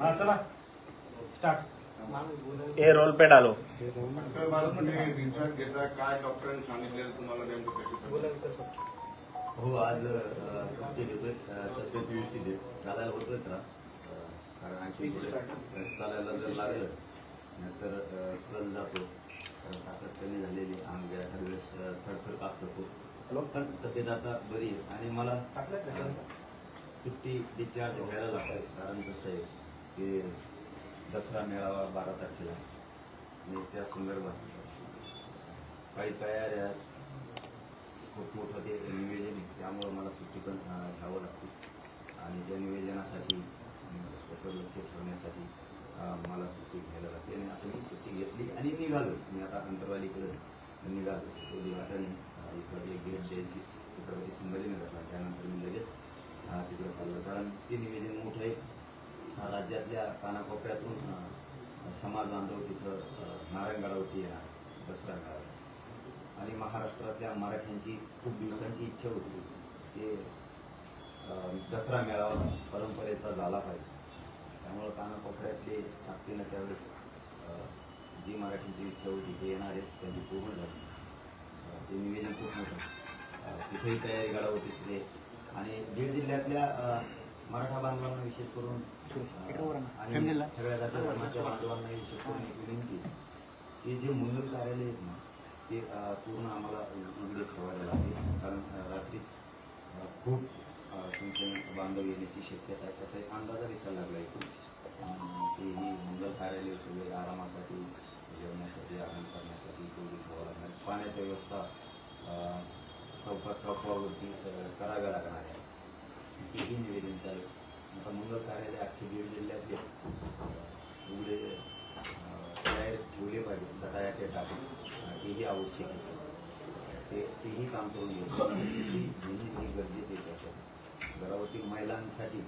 हा चला. स्टार्ट ए रोल पे डालो डॉक्टर बालमने डिस्चार्ज घेतला काय डॉक्टरांनी सांगितलेलं तुम्हाला नेमकं कशी तब्येत? हो आज सुट्टी घेतोय तब्येत व्यवस्थित आहे. चालायला होतोय त्रास. कारण आणखी चालायला जर लागलं नंतर कल जातो. कारण ताकद कमी झालेली अंग एखाद्या वेळेस थरथर कापतो खूप पण तब्येत आता बरी आहे. आणि मला सुट्टी डिस्चार्ज घ्यायला लागतंय. कारण कसं आहे की दसरा मेळावा बारा तारखेला. आणि त्या संदर्भात काही तयाऱ्या खूप मोठं ते निवेदन आहे. त्यामुळं मला सुट्टी पण घ्यावं लागते. आणि त्या निवेदनासाठी त्याचं लक्ष ठेवण्यासाठी मला सुट्टी घ्यायला लागते. आणि असं मी सुट्टी घेतली आणि निघालो मी आता अंतरवालीकडे निघालो तो दिवाटाने इकडे एक गेट द्यायची छत्रपती संभाजीनगरला. त्यानंतर मी लगेच तिकडे चाललो कारण ते निवेदन मोठं आहे. राज्यातल्या कानाकोपऱ्यातून समाज बांधव तिथं नारायणगडावरती येणार दसरा मेळावा आणि महाराष्ट्रातल्या मराठ्यांची खूप दिवसांची इच्छा होती की दसरा मेळावा परंपरेचा झाला पाहिजे. त्यामुळं कानाकोपऱ्यातले ताकदीनं त्यावेळेस जी मराठीची इच्छा होती ते येणार आहेत त्यांची पूर्ण झाली. ते निवेदन खूप मोठं तिथेही तयारी गडावरती तिथे आणि बीड जिल्ह्यातल्या मराठा बांधवांना विशेष करून आणि सगळ्या जाती धर्माच्या बांधवांना विशेष करून विनंती की जे मुंबई कार्यालय आहेत ना ते पूर्ण आम्हाला उघडे ठेवायला लागते कारण रात्रीच खूप संख्येने बांधव येण्याची शक्यता आहे. तसा एक अंदाजा दिसायला लागला इथून. अं, की ही मंगल कार्यालय सगळे आरामासाठी जेवण्यासाठी आराम करण्यासाठी उघडी ठेवावं लागणार. पाण्याची व्यवस्था चौकात चौकावरती अं, कराव्या लागणार आहे. तेही निवेदन चालू आता मंगल कार्यालय अख्खे बीड जिल्ह्यातले उघडे तयार ठेवले पाहिजे? जटायाटे टाकून तेही आवश्यक आहे. ते तेही काम करून घ्यायचं. ही नेहमी गरजेचं आहे त्यासाठी घरावरती महिलांसाठी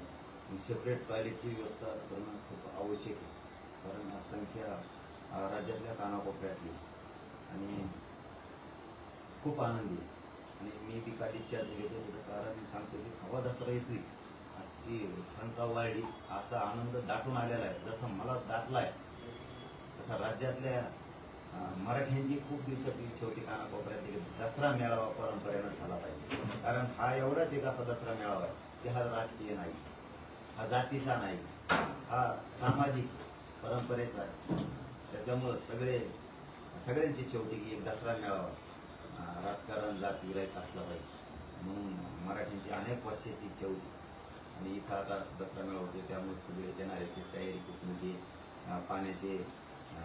सेपरेट टॉयलेटची व्यवस्था करणं खूप आवश्यक आहे. कारण संख्या राज्यातल्या कानाकोपऱ्यातली. आणि खूप आनंदी आहे. आणि मी बी काडीची आज घेतो होतो कारण मी सांगतो की हवा दसरा येतोय. अशी क्षमता वाढली असा आनंद दाटून आलेला आहे. जसा मला दाटलाय तसा राज्यातल्या मराठ्यांची खूप दिवसाची इच्छा होती कानाकोपऱ्यात दसरा मेळावा परंपरेनं झाला पाहिजे. कारण हा एवढाच एक असा दसरा मेळावा आहे की हा राजकीय नाही हा जातीचा नाही हा सामाजिक परंपरेचा आहे. त्याच्यामुळं सगळे सगळ्यांची इच्छा होती की एक दसरा मेळावा राजकारण जात विरायत असला पाहिजे. म्हणून मराठ्यांची अनेक वर्षाची इच्छा होती आणि इथं आता दसरा मेळा होतो त्यामुळे सगळे येणार आहेत ते तयारी खूप मोठी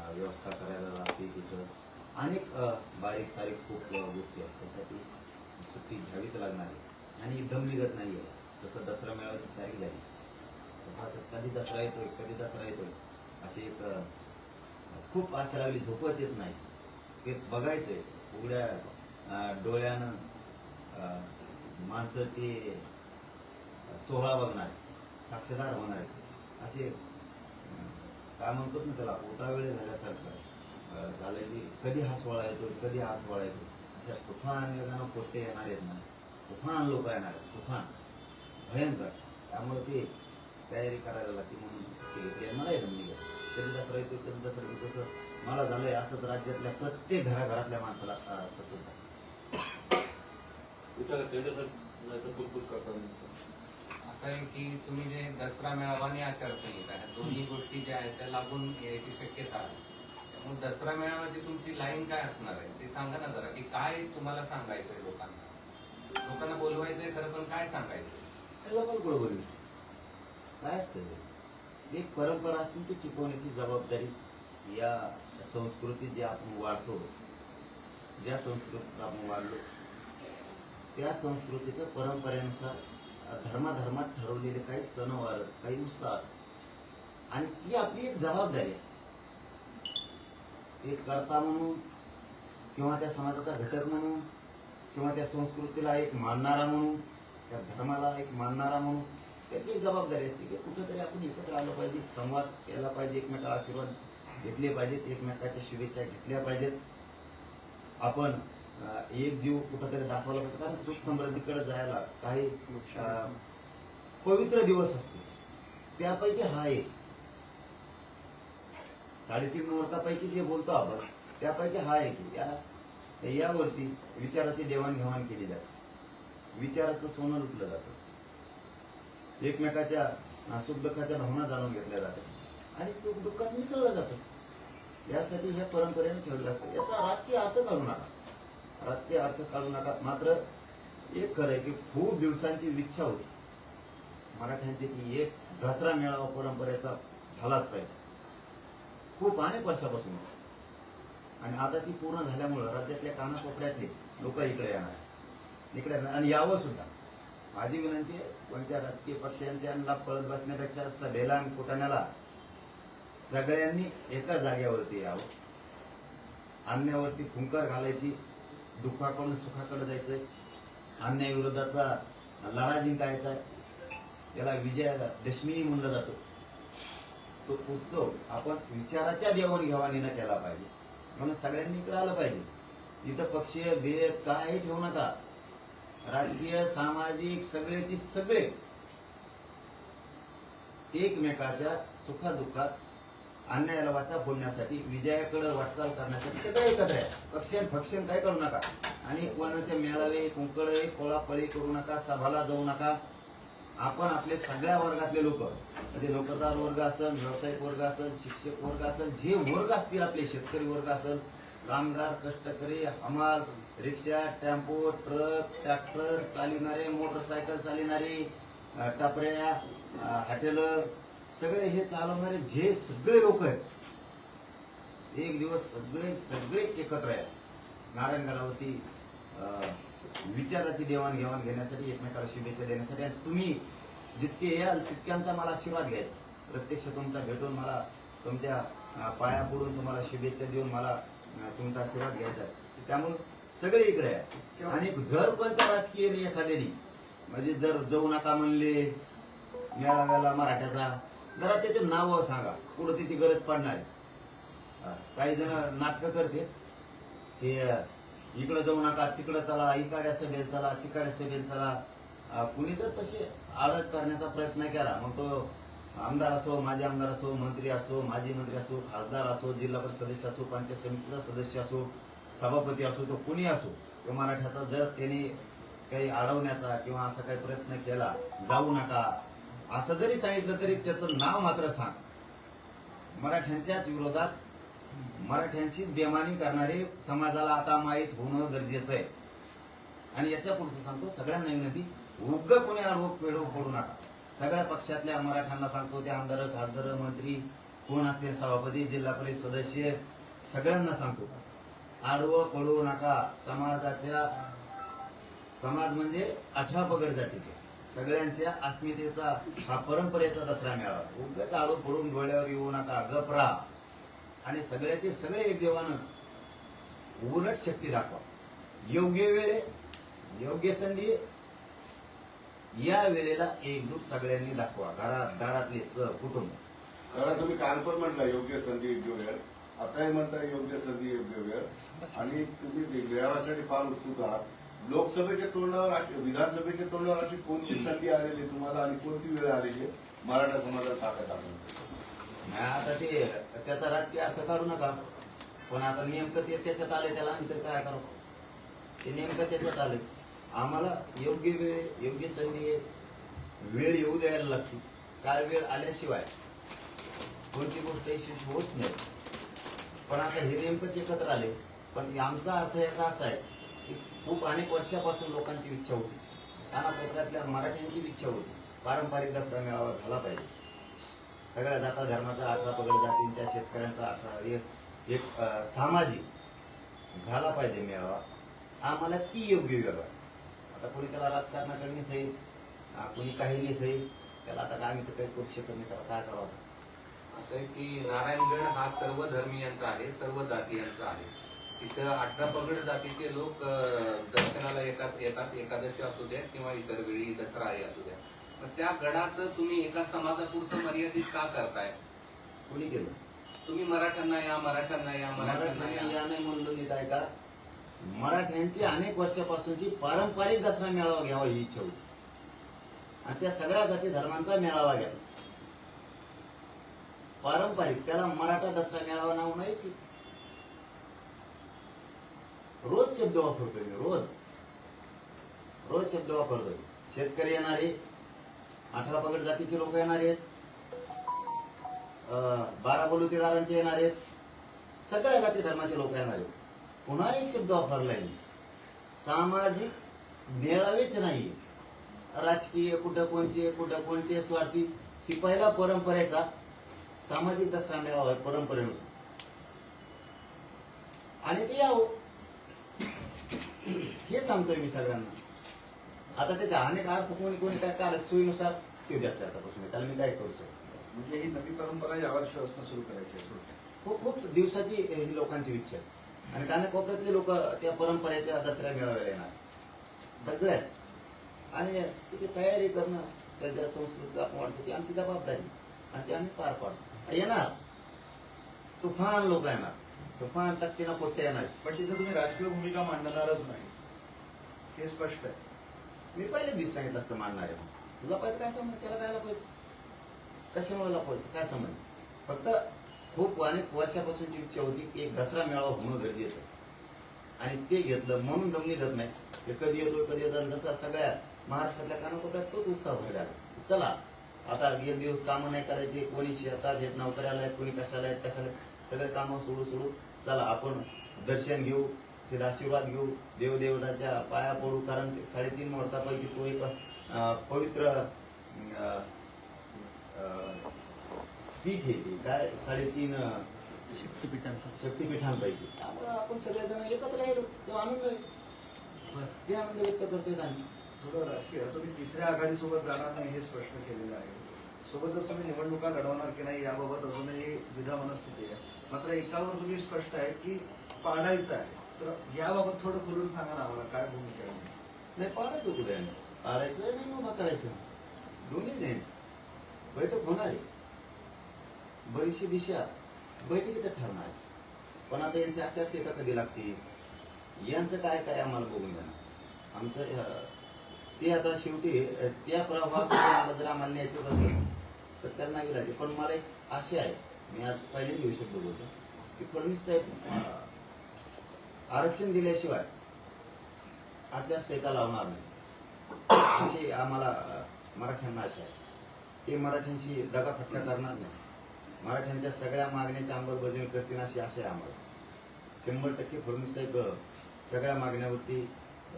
व्यवस्था करायला लागते तिथं. अनेक बारीक सारीक खूप गोष्टी आहेत. त्यासाठी सुट्टी घ्यावीच लागणार आहे. आणि ही दम निघत नाही आहे. जसं दसरा मेळाव्याची तारीख झाली तसं असं कधी दसरा येतोय कधी दसरा येतोय अशी एक खूप आशा लागली झोपच येत नाही. ते बघायचंय. उघड्या डोळ्यानं माणसं ते सोहळा बघणार साक्षीदार होणार. आहेत असे काय म्हणतात ना त्याला उतावेळे झाल्यासारखं झालं की कधी हा सोहळा येतो कधी हा सोहळा येतो अशा तुफान वेगानं पोट्टे येणार आहेत ना. तुफान लोक येणार आहेत. तुफान. भयंकर. त्यामुळे ते तयारी करायला लागते म्हणून सुट्टी घेतली. मला येतं मी कधी दसरा येतो कधी दसरा येतो तसं मला झालंय असंच राज्यातल्या प्रत्येक घराघरातल्या माणसाला तसंच झालं. विचारा त्यांच्यासाठी नाही तर कुरकुर करतात असं आहे की तुम्ही जे दसरा मेळावा आणि आचारसंहिता ह्या दोन्ही गोष्टी ज्या आहेत त्या लागून यायची शक्यता आहे. त्यामुळे दसरा मेळाव्याची तुमची लाईन काय असणार आहे? ते सांगा ना जरा की काय तुम्हाला सांगायचंय लोकांना? लोकांना बोलवायचंय खरं पण काय सांगायचंय? लोकल कुठं बोलू काय असतं हे? एक परंपरा असते ती टिकवण्याची जबाबदारी. या संस्कृतीत जे आपण वाढतो ज्या संस्कृतीत आपण वाढलो त्या संस्कृतीचं परंपरेनुसार धर्माधर्मात ठरवलेले काही सणवार काही उत्साह असतात. आणि ती आपली एक जबाबदारी असते. एक करता म्हणून किंवा त्या समाजाचा घटक म्हणून किंवा त्या संस्कृतीला एक मानणारा म्हणून त्या धर्माला एक मानणारा म्हणून त्याची एक जबाबदारी असते की कुठंतरी आपण एकत्र आलं पाहिजे संवाद केला पाहिजे एकमेकाला आशीर्वाद घेतले पाहिजेत एकमेकाच्या शुभेच्छा घेतल्या पाहिजेत. आपण एक जीव कुठंतरी दाखवला पाहिजे. कारण सुख समृद्धीकडे जायला काही पवित्र दिवस असते त्यापैकी हा एक. साडेतीन मुहूर्तापैकी जे बोलतो आपण त्यापैकी हा आहे. की या यावरती विचाराची देवाणघेवाण केली जाते. विचाराचं सोनं लुटलं जातं. एकमेकाच्या सुख दुःखाच्या भावना जाणून घेतल्या जातात. आणि सुख दुःखात मिसळलं जातं. यासाठी ह्या परंपरेने ठेवलं असतं. याचा राजकीय अर्थ काढू नका. राजकीय अर्थ काढू नका. मात्र एक खरं आहे की खूप दिवसांची इच्छा होती. मराठ्यांची की एक दसरा मेळावा परंपरेचा झालाच पाहिजे. खूप अनेक वर्षापासून आणि आता ती पूर्ण झाल्यामुळं राज्यातल्या कानाकोपऱ्यातले लोक इकडे येणार इकडे येणार आणि यावं सुद्धा. माझी विनंती आहे कोणत्या राजकीय पक्षांच्या पळत बसण्यापेक्षा सभेला आणि कुटाण्याला सगळ्यांनी एका जागेवरती यावं. अन्यावरती फुंकर घालायची दुःखाकडून सुखाकडे जायचंय. अन्याय विरोधाचा लढा जिंकायचा आहे. त्याला विजय दशमी म्हणलं जातो. तो उत्सव आपण विचाराच्या देवाणघेवाणीनं केला पाहिजे. म्हणून सगळ्यांनी इकडे आलं पाहिजे. इथं पक्षीय भेद काही ठेवू नका. राजकीय सामाजिक सगळेची सगळे एकमेकाच्या सुखादुःखात अन्यायाला वाचा फोडण्यासाठी विजयाकडे वाटचाल करण्यासाठी सगळे एकत्र आहे पक्षण फक्षण काय करू नका. आणि कोणाचे मेळावे कुंकळे कोळापळी करू नका सभाला जाऊ नका. आपण आपले सगळ्या वर्गातले लोक म्हणजे नोकरदार वर्ग असेल व्यावसायिक वर्ग असेल शिक्षक वर्ग असेल जे वर्ग असतील आपले शेतकरी वर्ग असेल कामगार कष्टकरी हमाल रिक्षा टेम्पो ट्रक ट्रॅक्टर चालविणारे मोटरसायकल चालविणारे टपऱ्या हॉटेल सगळे हे चालवणारे जे सगळे लोक आहेत एक दिवस सगळे सगळे एकत्र आहेत. नारायणगडावरती विचाराची देवाणघेवाण घेण्यासाठी एकमेकाला शुभेच्छा देण्यासाठी आणि तुम्ही जितके याल तितक्यांचा मला आशीर्वाद घ्यायचा. प्रत्यक्ष तुमचा भेटून मला तुमच्या पाया पडून तुम्हाला शुभेच्छा देऊन मला तुमचा आशीर्वाद घ्यायचा त्यामुळे सगळे इकडे आहे आणि जर पण राजकीय एखाद्यानी म्हणजे जर जाऊ नका म्हणले मेळाव्याला मराठ्याचा जरा त्याचे नाव सांगा. पुढे त्याची गरज पडणार आहे. काही जण नाटकं करते. की इकडं जाऊ नका तिकडं चला इकडे सभेल चला तिकडे सभेल चला. कुणी जर तसे आडत करण्याचा प्रयत्न केला. मग तो आमदार असो माजी आमदार असो मंत्री असो माजी मंत्री असो खासदार असो जिल्हा परिषद सदस्य असो पंचायत समितीचा सदस्य असो सभापती असो तो कुणी असो तो मराठ्याचा जर त्यांनी काही अडवण्याचा किंवा असा काही प्रयत्न केला जाऊ नका असं जरी सांगितलं तरी त्याचं नाव मात्र सांग. मराठ्यांच्याच विरोधात मराठ्यांशीच बेमानी करणारे समाजाला आता माहीत होणं गरजेचं आहे. आणि याच्या पुढचं सांगतो सगळ्यांना विनंती उग्ग कोणी आडवं पेडव पडू नका. सगळ्या पक्षातल्या मराठ्यांना सांगतो ते आमदार खासदार मंत्री कोण असते सभापती जिल्हा परिषद सदस्य सगळ्यांना सांगतो. आडवं पळवू नका. समाजाच्या समाज म्हणजे अठरा पगड जातीचे. सगळ्यांच्या अस्मितेचा हा परंपरेचा दसरा मेळावा. उगत आडू पडून डोळ्यावर येऊ नका गप राहा. आणि सगळ्याचे सगळे एक देवानं उलट शक्ती दाखवा. योग्य वेळ योग्य संधी या वेळेला एकजूट सगळ्यांनी दाखवा. घरात दारातले स कुटुंब. कारण तुम्ही काल पण म्हटलं योग्य संधी योग्य वेळ. आताही म्हणता योग्य संधी योग्य वेळ. आणि तुम्ही मेळाव्यासाठी फार उत्सुक आहात. लोकसभेच्या तोंडावर विधानसभेच्या तोंडावर अशी कोणती संधी आलेली तुम्हाला आणि कोणती वेळ आलेली आहे? मराठा समाजात ताकद आपण नाही, आता ते त्याचा राजकीय अर्थ काढू नका. पण आता नेमकं ते त्याच्यात आले त्याला आम्ही तर काय करू? ते नेमकं त्याच्यात आले आम्हाला योग्य वेळ योग्य संधी वेळ येऊ द्यायला लागते. काय वेळ आल्याशिवाय कोणती गोष्ट यशस्वी होत नाही. पण आता हे नेमकंच एकत्र आले पण आमचा अर्थ याचा असा आहे की खूप अनेक वर्षापासून लोकांची इच्छा होती. कानाकोपऱ्यातल्या मराठ्यांची इच्छा होती. पारंपरिक दसरा मेळावा झाला पाहिजे. सगळ्या जाता धर्माचा अठरा पगड जातींच्या शेतकऱ्यांचा अठरा एक एक सामाजिक झाला पाहिजे मेळावा. आम्हाला ती योग्य वेळ आता कोणी त्याला राजकारणाकडे नेत कोणी काही नेत त्याला आता काय आम्ही तर काही करू शकत नाही त्याला काय करावं असं आहे की नारायणगड हा सर्व धर्मियांचा आहे सर्व जातीयांचा आहे. तिथं अठरा पगड जातीचे लोक दर्शनाला येतात येतात एकादशी असू द्या किंवा इतर वेळी दसरा असू द्या. मग त्या गडाचं तुम्ही एका समाजापुरतं मर्यादित का करताय? कोणी केलं? तुम्ही मराठ्यांना या मराठ्यांना या मराठ्यांना या. नाही म्हणलं नीट आहे का? मराठ्यांची अनेक वर्षापासूनची पारंपरिक दसरा मेळावा घ्यावा ही इच्छा होती. आणि त्या सगळ्या जाती धर्मांचा मेळावा घ्यावा. पारंपरिक त्याला मराठा दसरा मेळावा नाव नाहीच रोज शब्द वापरतोय मी रोज. रोज शब्द वापरतोय शेतकरी येणारे अठरा पगड जातीचे लोक येणार आहेत. अं, बारा बलुतेदारांचे येणार आहेत. सगळ्या जाती धर्माचे लोक येणार आहेत. पुन्हा एक शब्द वापरलाय सामाजिक मेळावेच नाही. राजकीय कुठं कोणचे कुठं कोणते स्वार्थी ही पहिला परंपरेचा सामाजिक दसरा मेळावा आहे परंपरेनुसार. आणि ते यावं. हे सांगतोय मी सगळ्यांना. आता त्याचा अनेक अर्थ कोणी कोणी काय काढ सोयीनुसार ते द्या त्याचा आहे. त्याला मी काय करू शकतो म्हणजे ही नवी परंपरा यावर्षीपासून सुरू करायची आहे खूप खूप दिवसाची ही लोकांची इच्छा आहे. आणि कानाकोपऱ्यातले लोक त्या परंपरेच्या दसऱ्या मेळाव्याला येणार. सगळ्याच. आणि तिथे तयारी करणं त्यांच्या संस्कृती आपण वाटतो ती आमची जबाबदारी. आणि ती आम्ही पार पाडतो. येणार. तुफान लोक येणार. तुफान तक्तीनं पोट्टे येणार पण तिथे तुम्ही राजकीय भूमिका मांडणारच नाही. हे स्पष्ट आहे. मी पहिले दिवस सांगितलं असतं मांडणार आहे लपायचं काय समज त्याला काय लपायचं कशामुळे लपवायचं काय समज फक्त खूप अनेक वर्षापासूनची इच्छा होती की एक दसरा मेळावा होणं गरजेचं. आणि ते घेतलं म्हणून दम निघत नाही. हे कधी येतो कधी येतो जसा सगळ्या महाराष्ट्रातल्या कानाकोपऱ्यात तोच उत्साह व्हायला. चला आता एक दिवस कामं नाही करायचे कोणी शेतात आहेत नोकऱ्याला आहेत कोणी कशाला आहेत कशाला. सगळे कामं सोडू सोडू. चला आपण दर्शन घेऊ तिथे आशीर्वाद घेऊ. देवदेवताच्या पाया पडू कारण ते साडेतीन मुहूर्तापैकी तो एक पवित्र पीठ आहे ते. काय? साडेतीन शक्तिपीठांपैकी. त्यामुळे आपण सगळेजण एकत्र राहिलो तेव्हा आनंद आहे. ते आनंद व्यक्त करतोय आम्ही. थोडं राजकीय. तुम्ही तिसऱ्या आघाडीसोबत जाणार नाही हे स्पष्ट केलेलं आहे. सोबतच तुम्ही निवडणुका लढवणार की नाही याबाबत अजूनही विधा मनस्थिती आहे. मात्र एकावर तुम्ही स्पष्ट आहे की पाडायचं आहे. तर याबाबत थोडं खुलून सांगा ना आम्हाला काय भूमिका आहे? नाही पाडायचं कुठे आहे? पाडायचं नाही उभा करायचं. दोन्ही नाही बैठक होणार आहे. बरीचशी दिशा बैठकीत ठरणार आहे. पण आता यांची आचारसंहिता कधी लागते यांचं काय काय आम्हाला बघून जाणार आमचं ते आता शेवटी त्या त्या प्रभागात जर आम्हाला न्यायचंच असेल. तर त्यांना विलाजे पण मला एक आशा आहे मी आज पहिले दिवशी शब्द बोलतो की फडणवीस साहेब आरक्षण दिल्याशिवाय आचारसंहिता लावणार नाही. अशी आम्हाला मराठ्यांना आशा आहे. ते मराठ्यांशी दगाफटका करणार नाही. मराठ्यांच्या सगळ्या मागण्याची अंमलबजावणी करतील अशी आशा आहे आम्हाला. शंभर टक्के फडणवीस साहेब सगळ्या मागण्यावरती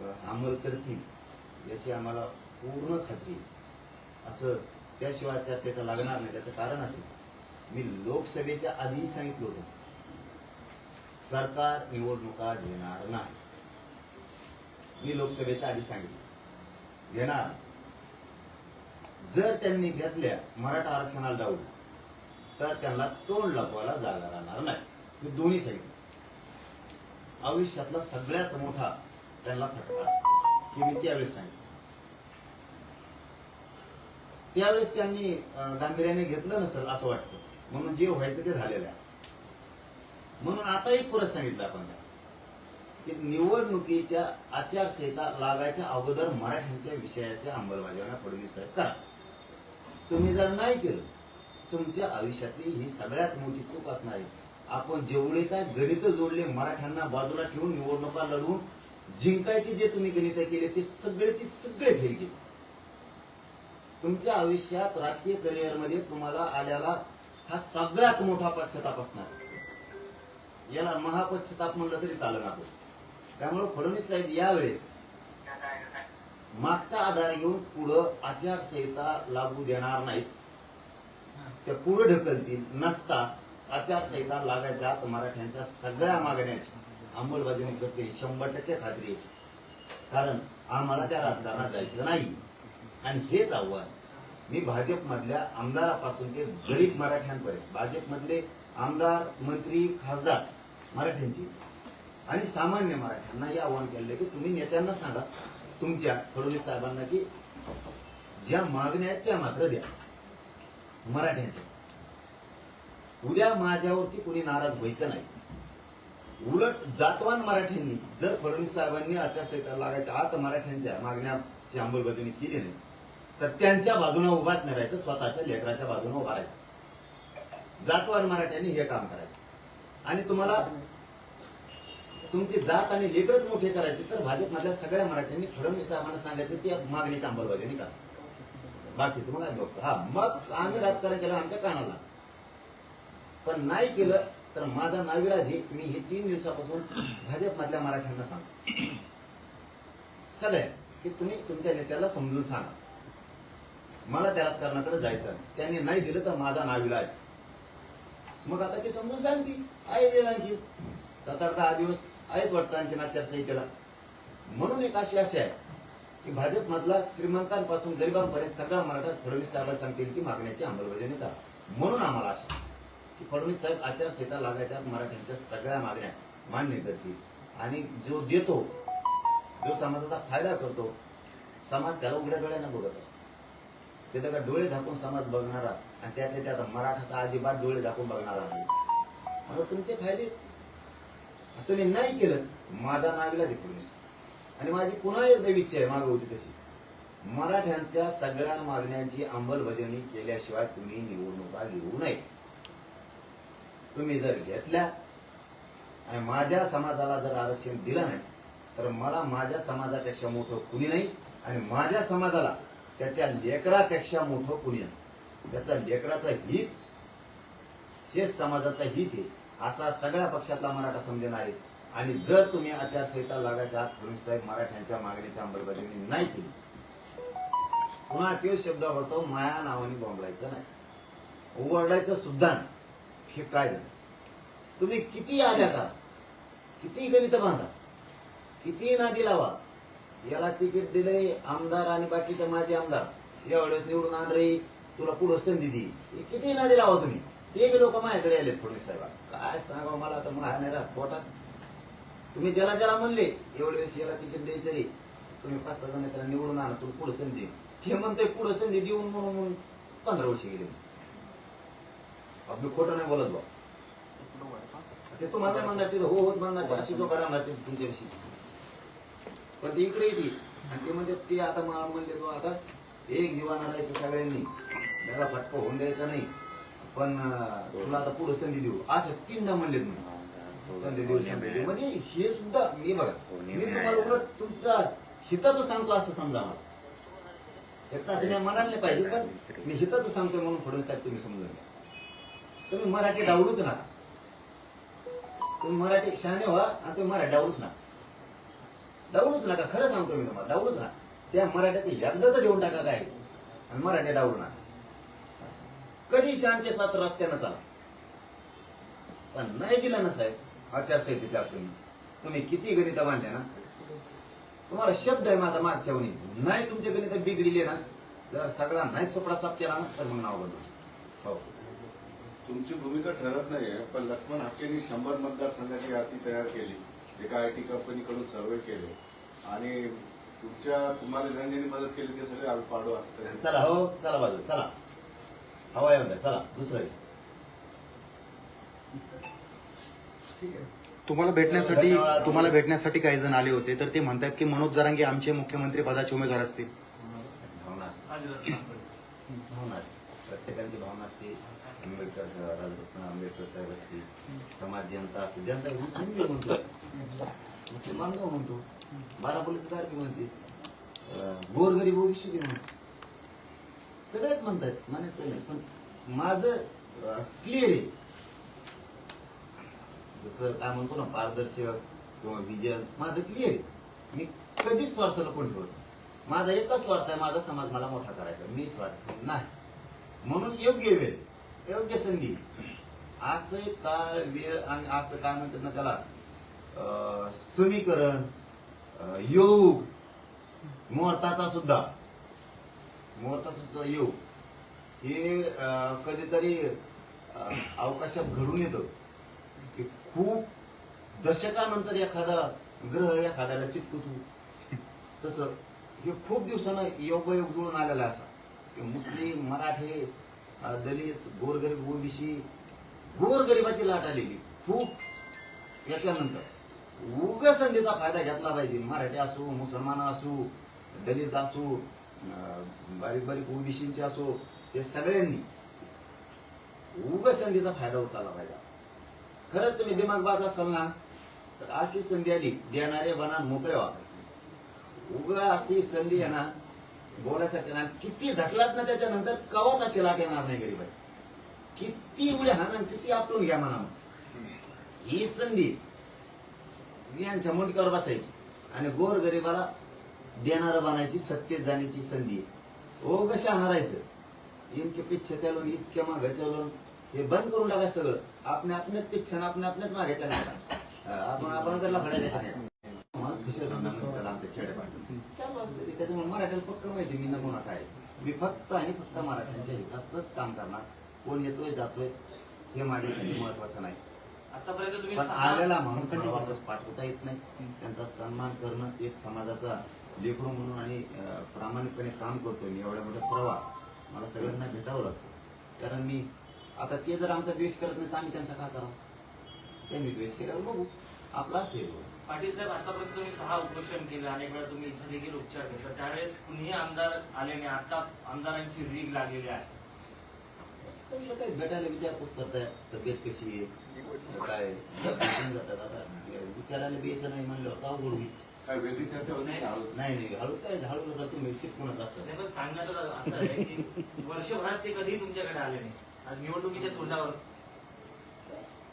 अंमल करतील याची आम्हाला पूर्ण खात्री आहे. असं त्याशिवाय आचारसंहिता लागणार नाही त्याचं कारण असेल. मी लोकसभेच्या आधीही सांगितलं होतं. सरकार निवडणुका घेणार नाही. मी लोकसभेच्या आधी सांगितलं. घेणार. जर त्यांनी घेतल्या मराठा आरक्षणाला डावलं तर त्यांना तोंड लपवायला जागा राहणार नाही. हे दोन्ही सांगितलं. आयुष्यातला सगळ्यात मोठा त्यांना फटका असतो हे मी त्यावेळेस सांगितलं. त्यावेळेस त्यांनी गांभीर्याने घेतलं नसेल असं वाटतं. म्हणून जे व्हायचं ते झालेलं आहे. म्हणून आता एक परत सांगितलं आपण की निवडणुकीच्या आचारसंहिता लागायच्या अगोदर मराठ्यांच्या विषयाच्या अंमलबजावण्या फडणवीस साहेब करा. तुम्ही जर नाही केलं तुमच्या आयुष्यातली ही सगळ्यात मोठी चूक असणार आहे आपण जेवढे काय गणित जोडले मराठ्यांना बाजूला ठेवून निवडणुका लढवून जिंकायचे जे तुम्ही गणित केले ते सगळेचे सगळे फेल गेले. तुमच्या आयुष्यात राजकीय करिअरमध्ये तुम्हाला आल्याला हा सगळ्यात मोठा पश्चाताप असणार याला महापश्चाताप म्हणलं तरी चालत आपण त्यामुळे फडणवीस साहेब यावेळेस मागचा आधार घेऊन पुढं आचारसंहिता लागू देणार नाहीत. त्या पुढे ढकलतील नसता आचारसंहिता लागायच्या आत मराठ्यांच्या सगळ्या मागण्याची अंमलबजावणी करते शंभर टक्के खात्री आहे. कारण आम्हाला त्या राजकारणात जायचं नाही. आणि हेच आव्हान मी भाजपमधल्या आमदारापासून ते गरीब मराठ्यांपर्यंत भाजपमधले आमदार मंत्री खासदार मराठ्यांची आणि सामान्य मराठ्यांना हे आव्हान केलं की तुम्ही नेत्यांना सांगा तुमच्या फडणवीस साहेबांना की ज्या मागण्या आहेत त्या मात्र द्या मराठ्यांच्या. उद्या माझ्यावरती कुणी नाराज व्हायचं नाही. उलट जातवान मराठ्यांनी जर फडणवीस साहेबांनी आचारसंहिता लागायच्या आत मराठ्यांच्या मागण्याची अंमलबजावणी केली नाही तर त्यांच्या बाजूने उभाच नाही राहायचं स्वतःच्या लेकराच्या बाजूने उभा राहायचं. जातवार मराठ्यांनी हे काम करायचं. आणि तुम्हाला तुमची जात आणि लेकरच मोठे करायचे तर भाजपमधल्या सगळ्या मराठ्यांनी फडणवीस साहेबांना सांगायचं ती मागणीची अंमलबजावणी करा. बाकीचं मग आम्ही बघतो. हा मग आम्ही राजकारण केलं आमच्या कानाला. पण नाही केलं तर माझा नाविराज हे मी हे तीन दिवसापासून भाजपमधल्या मराठ्यांना सांगतो. सगळ्या की तुम्ही तुमच्या नेत्याला समजून सांगा. मला त्या राजकारणाकडे जायचं त्यांनी नाही दिलं तर माझा नाविलाज. मग आता ते समजून सांगतील आहे वेळ आणखी. सात आठ दहा दिवस आहेत वाटतं आणखीन आचारसंहितेला म्हणून एक अशी आशा आहे की भाजपमधला श्रीमंतांपासून गरिबांपर्यंत सगळा मराठा फडणवीस साहेब सांगतील की मागण्याची अंमलबजावणी करा. म्हणून आम्हाला आशा की फडणवीस साहेब आचारसंहिता लागायच्या मराठ्यांच्या सगळ्या मागण्या मान्य करतील. आणि जो देतो जो समाजाचा फायदा करतो समाज त्याला उघड्या डोळ्यांना बघत असतो. ते तर का डोळे झाकून समाज बघणारा आणि त्यातले त्यात मराठा का अजिबात डोळे झाकून बघणारा नाही. म्हणून तुमचे फायदे? तुम्ही नाही केलं. माझा नागलाच एकोणीस आणि माझी पुन्हा एकदा इच्छा आहे मागं होती तशी. मराठ्यांच्या सगळ्या मागण्यांची अंमलबजावणी केल्याशिवाय तुम्ही निवडणुका घेऊ नये. तुम्ही जर घेतल्या आणि माझ्या समाजाला जर आरक्षण दिलं नाही तर मला माझ्या समाजापेक्षा मोठं कुणी नाही आणि माझ्या समाजाला त्याच्या लेकरापेक्षा मोठं कुणी नाही. त्याचा लेकराचं हित हेच समाजाचं हित आहे. असा सगळ्या पक्षातला मराठा समजणार आहे. आणि जर तुम्ही आचारसंहिता लागायच्या आत फडणवीस साहेब मराठ्यांच्या मागणीच्या अंमलबजावणी नाही केली. पुन्हा तेच शब्द वापरतो माया नावाने बोंबलायचं नाही. ओरडायचं सुद्धा नाही. हे काय झालं? तुम्ही किती आल्या का? किती गणित बांधा? किती नादी लावा? याला तिकीट दिलंय आमदार आणि बाकीचे माझे आमदार. यावेळेस निवडून आण रे तुला पुढं संधी दे. हे किती नादी लावा तुम्ही? ते बी लोक माझ्याकडे आलेत फडणवीस साहेब. काय सांगा मला आता माया नाही राहत पोटात. तुम्ही ज्याला ज्याला म्हणले एवढे याला तिकीट द्यायचं रे. तुम्ही पाच सहा जण त्याला निवडून आणा तुला पुढं संधी ते म्हणतोय पुढं संधी देऊन म्हणून पंधरा वर्ष गेले. आपलं खोटं नाही बोलत बा ते तुम्हाला म्हणणार तिथं हो होत म्हणणार अशी लोक राहणार ते तुमच्याविषयी. पण ती इकडे येते. आणि ते म्हणजे ते आता मला म्हणले तो आता एक जीवाना राहायचं सगळ्यांनी. त्याला फटका होऊन द्यायचा नाही. पण तुला आता पुढे संधी देऊ. असं तीनदा म्हणले तुम्ही संधी देऊ संधी देऊ. म्हणजे हे सुद्धा मी बघा मी तुम्हाला उलट तुमचा हिताचं सांगतो असं समजा मला एक तास मी म्हणायला नाही पाहिजे पण मी हिताचं सांगतोय म्हणून फडणवीस साहेब तुम्ही समजून घ्या. तुम्ही मराठी डावलूच नका. तुम्ही मराठी शहाणे व्हा आणि तुम्ही मराठी डावलूच नका. डावलूच नका खरं सांगतो मी तुम्हाला डावलूच ना त्या मराठ्याचं एकदाच देऊन टाका काय? आणि मराठी डावलू ना. कधी शांती सात रस्त्यानं चाला. पण नाही दिलं ना साहेब आचारसंहितेच्या तुम्ही तुम्ही किती गणित मांडल्या ना? तुम्हाला शब्द आहे माझा मागच्या वणी. नाही तुमचे गणित बिघडले ना जर सगळा नाही सोपडा साफ केला ना तर मग नाव बदलू. हो. तुमची भूमिका ठरत नाहीये पण लक्ष्मण हाकेंनी शंभर मतदारसंघाची यादी तयार केली. एका आय टी कंपनीकडून सर्वे केले आणि तुमच्या तुम्हाला ज्यांनी मदत केली ते सगळे आम्ही पाडू असं चला हो चला बाजू चला. हवा येऊन चला दुसरं घे. तुम्हाला भेटण्यासाठी. तुम्हाला भेटण्यासाठी काही जण आले होते तर ते म्हणतात की मनोज जरांगे आमचे मुख्यमंत्री पदाचे उमेदवार असतील. भावना असते. भावना असते. प्रत्येकाची भावना असते. आंबेडकर राजरत्न आंबेडकर साहेब असतील. समाज जनता असते जनता म्हणून आम्ही म्हणतो म्हणतो. बारापल्लीचं तारखे म्हणते. अं, गोरगरीब ओबीसी की म्हणतो. सगळेच म्हणतात म्हणायचं नाही. पण माझं क्लिअर आहे. जसं काय म्हणतो ना पारदर्शक किंवा विजन माझं क्लिअर आहे. मी कधीच स्वार्थ कोण ठेवत माझा एकच स्वार्थ आहे माझा समाज मला मोठा करायचा मी स्वार्थ नाही. म्हणून योग्य वेळ योग्य संधी. असं काळ वेळ आणि असं काय म्हणतात ना त्याला? समीकरण योग मुहूर्ताचा सुद्धा. मुहूर्ता सुद्धा योग. हे कधीतरी अवकाशात घडून येतं. की खूप दशकानंतर एखादा ग्रह एखाद्याला चिटकुतू तसं हे खूप दिवसानं योगयोग जुळून आलेला असा. की मुस्लिम मराठे दलित गोरगरीब ओबीसी गोरगरिबाची लाट आलेली. खूप याच्यानंतर. उग संधीचा फायदा घेतला पाहिजे. मराठी असो मुसलमान असो दलित असो बारीक बारीक ओबीसीचे असो हे सगळ्यांनी उग संधीचा फायदा उचलला पाहिजे. खरंच तुम्ही दिमागबाज असाल ना तर अशी संधी आली देणारे बना मोकळे व्हा. उग अशी संधी आहे ना बोलायसाठी ना किती झटलात ना त्याच्यानंतर कवाच अशी लाट येणार नाही गरीबाची. किती उड्या हा ना किती आपलून घ्या म्हणा. ही संधी यांच्या मुंडक्यावर बसायची. आणि गोर गरिबाला देणारं बनायची सत्तेत जाण्याची संधी. ओ कशा हारायचं इतक्या पिच्छे चालून इतक्या मागे चालून हे बंद करून टाका सगळं. आपण आपल्याच पिच्छा आपण आपल्याच मागे नाही आपण आपण करला फडायला नाही मग दुसऱ्या चालू असतं ते. त्याच्यामुळे मराठ्याला फक्त माहिती मी नमुना काय. मी फक्त आणि फक्त मराठ्यांच्या हिताचंच काम करणार. कोण येतोय जातोय हे माझ्यासाठी महत्वाचं नाही. आतापर्यंत तुम्ही पण सहा- आलेला माणूस पाठवता येत नाही. त्यांचा सन्मान करणं एक समाजाचा लेकरू म्हणून आणि अं, प्रामाणिकपणे काम करतोय. मी एवढ्या मोठ्या प्रवाह मला सगळ्यांना भेटावं लागतं. कारण मी आता ते जर आमचा द्वेष करत नाही तर आम्ही त्यांचा का करावं? त्यांनी द्वेष केल्यावर बघू. आपला असेल पाटील साहेब आतापर्यंत तुम्ही सहा उपोषण केलं. अनेक वेळा तुम्ही इथं देखील उपचार घेतला. त्यावेळेस कुणीही आमदार आले नाही. आता आमदारांची रीग लागलेली आहे. तर काही भेटायला विचारपूस करताय? तब्येत कशी आहे? काय जातात आता विचारायला बियायचं नाही म्हणलं तर अवघड होईल काय वेगळी चर्चा होती का? नाही नाही हळूच काय हळू नका तुम्ही चिटकूनच असतात नाही, पण सांगण्याचं असं आहे की वर्षभरात ते कधीही तुमच्याकडे आले नाही. आज निवडणुकीच्या तोंडावर.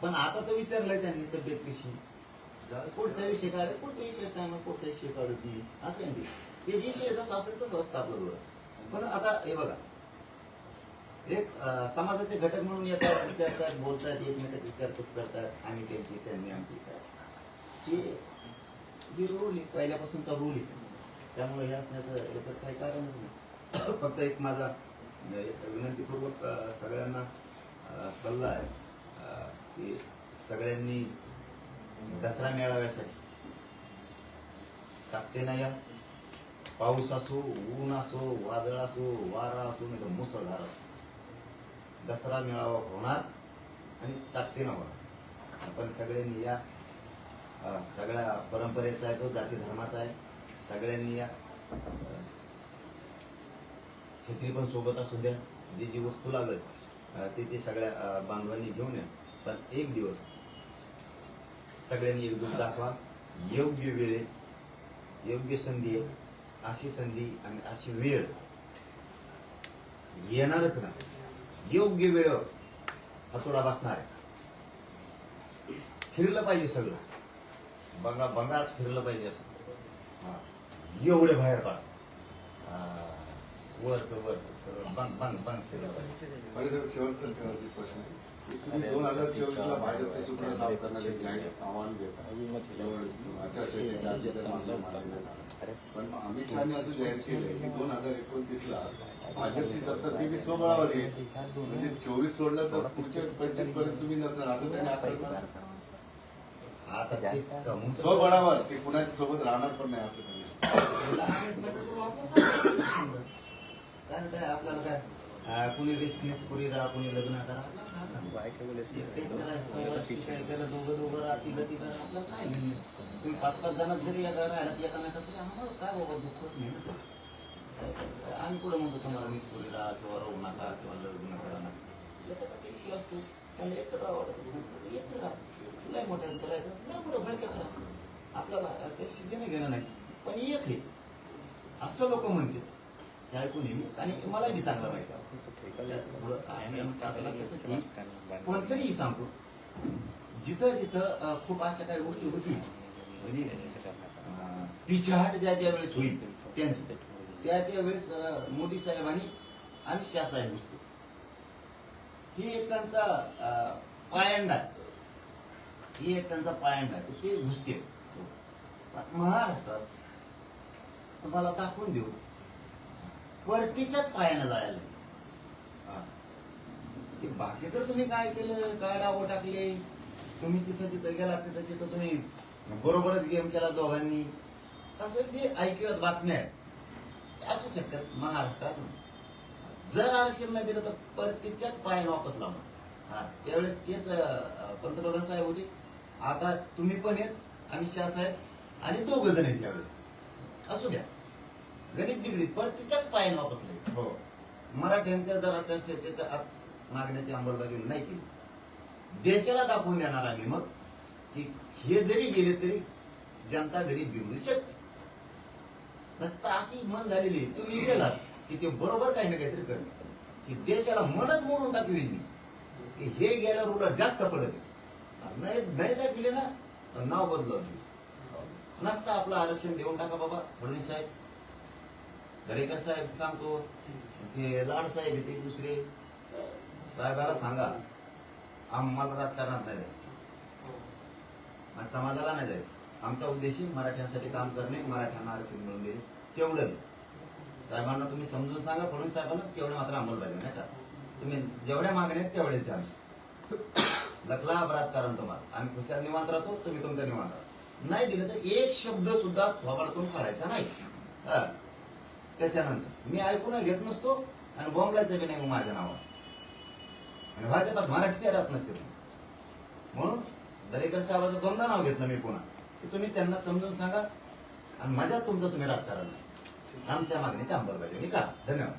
पण आता तर विचारलंय त्यांनी तब्येत कशी पुढचा विषय काढ पुढचा विषय काय? मग पुढचा विषय काढू ती असं आहे ना ते. ते जे विषय जसं असेल तसं असतं आपलं थोडं पण आता हे बघा एक समाजाचे घटक म्हणून येतात विचारतात बोलतात एकमेकात विचारपूस करतात आम्ही त्यांची त्यांनी आमची काय ही रूल आहे पहिल्यापासूनचा रूल आहे. त्यामुळे हे असण्याचं याचं काही कारणच नाही. फक्त एक माझा विनंतीपूर्वक सगळ्यांना सल्ला आहे की सगळ्यांनी दसरा मेळाव्यासाठी ताकदीनं या. पाऊस असो ऊन असो वादळ असो वारा असो नाही तर मुसळधार असो. दसरा मेळावा होणार आणि ताकदीनं होणार. आपण सगळ्यांनी या सगळ्या परंपरेचा आहे तो जाती धर्माचा आहे. सगळ्यांनी या छत्री पण सोबत असू द्या जी जी वस्तू लागत ती ते ते सगळ्या बांधवांनी घेऊन या. पण एक दिवस सगळ्यांनी एकजूट दाखवा. योग्य वेळेत योग्य संधी आहे अशी संधी आणि अशी वेळ येणारच नाही. योग्य वेळ हसोडा बसणार आहे. फिरलं पाहिजे सगळं. बंगा बंगाच फिरलं पाहिजे असं. हा. एवढे बाहेर काढ वरच वर सगळं बंग बंग बंग फिरलं पाहिजे. दोन हजार चोवीसला भाजपचे सूत्र साफ करण्याचे आव्हान देत. पण अमित शहाने असं जाहीर केलंय की दोन हजार एकोणतीसला भाजपची सत्ता ती बी स्वबळावर येईल म्हणजे चोवीस सोडलं तर पुढच्या पंचवीसपर्यंत तुम्ही नसणार असं त्यांनी आकलन स्वबळावर ते कुणाच्या सोबत राहणार पण नाही असं त्यांनी कारण काय आपल्याला काय कुणी बिझनेस पुरी राहा कुणी लग्न करा काय दोघं दोघं राहा तिघं तिघं राहा आपल्याला काय तुम्ही पाच पाच जणात जरी एका राहिला तर काय बाबा दुःख होत नाही ना. आम्ही कुठं म्हणतो तुम्हाला निसपुरी राहा किंवा राहू नका किंवा लग्न करा नका याचा कसा इश्यू असतो? त्याला एकटं राहावं वाटत एकटं राहा लय मोठ्या करायचं लय मोठं भडक्यात राहा. आपल्याला ते शिजेने घेणं नाही पण एक आहे. असं लोक म्हणतात. ते ऐकून येईल आणि मलाही चांगलं माहिती कोणतरी सांगतो जिथं जिथं खूप अशा काही गोष्टी होती म्हणजे पिछाट ज्या ज्या वेळेस होईल त्यांचं. त्या त्यावेळेस मोदी साहेब आणि अमित शहा साहेब ही एक त्यांचा अं, पायंडा ही एक त्यांचा पायंडा आहे. ते घुसते. महाराष्ट्रात तुम्हाला दाखवून देऊ. परतीच्याच पायानं जायला. ते बाकीकडे तुम्ही काय केलं? काय डावं टाकले? तुम्ही तिथं तिथं गेला तिथं तिथं तुम्ही बरोबरच गेम केला दोघांनी. तसं जे ऐकूयात बातम्या आहेत. असू शकतात महाराष्ट्रात. जर आरक्षण नाही दिलं तर परतीच्याच पायानं वापस लावणार. हा त्यावेळेस तेच पंतप्रधान साहेब होते. आता तुम्ही पण येत अमित शहा साहेब आणि दोघ जण आहेत यावेळेस. असू द्या. गणित बिगडीत पण तिच्याच पायाने वापसले हो. मराठ्यांच्या जर आचारसंहितेचा आत- मागण्याची अंमलबजावणी नाही केली. देशाला दाखवून देणार आम्ही मग की हे जरी गेले तरी जनता घरी बिघडू शकते नसता अशी मन झालेली. तुम्ही गेलात की ते बरोबर काही ना काहीतरी करणे की देशाला मनच मोडून टाकली की हे गेल्यावर उलट जास्त पडत. नाही नाही दाखविले ना तर नाव बदलवलं नसता आपलं आरक्षण देऊन टाका बाबा फडणवीस साहेब. दरेकर साहेब सांगतो ते लाड साहेब आहे ते दुसरे. साहेबाला सांगा आम्हाला राजकारणात नाही जायचं. आज समाजाला नाही जायचं. आमचा उद्देश आहे मराठ्यांसाठी काम करणे मराठ्यांना आरक्षण मिळून देणे. तेवढं साहेबांना तुम्ही समजून सांगा फडणवीस साहेबांना तेवढे मात्र अंमलबजावणी नाही का तुम्ही जेवढ्या मागण्या आहेत तेवढ्याचे आमचे लकला राजकारण तुम्हाला. आम्ही खुशाल निवांत राहतो तुम्ही तुमच्या निवांत राहतो नाही दिलं तर एक शब्द सुद्धा थोबाडतून काढायचा नाही. हा. त्याच्यानंतर मी ऐकून घेत नसतो आणि बोंबलायचं बी नाही मग माझ्या नावावर. आणि भाजपात मराठी राहत नसते. म्हणून दरेकर साहेबाचं दोनदा नाव घेतलं मी पुन्हा. की तुम्ही त्यांना समजून सांगा. आणि मजा तुमचं तुम्ही राजकारण नाही. आमच्या मागणीची अंमलबजावणी करा. धन्यवाद.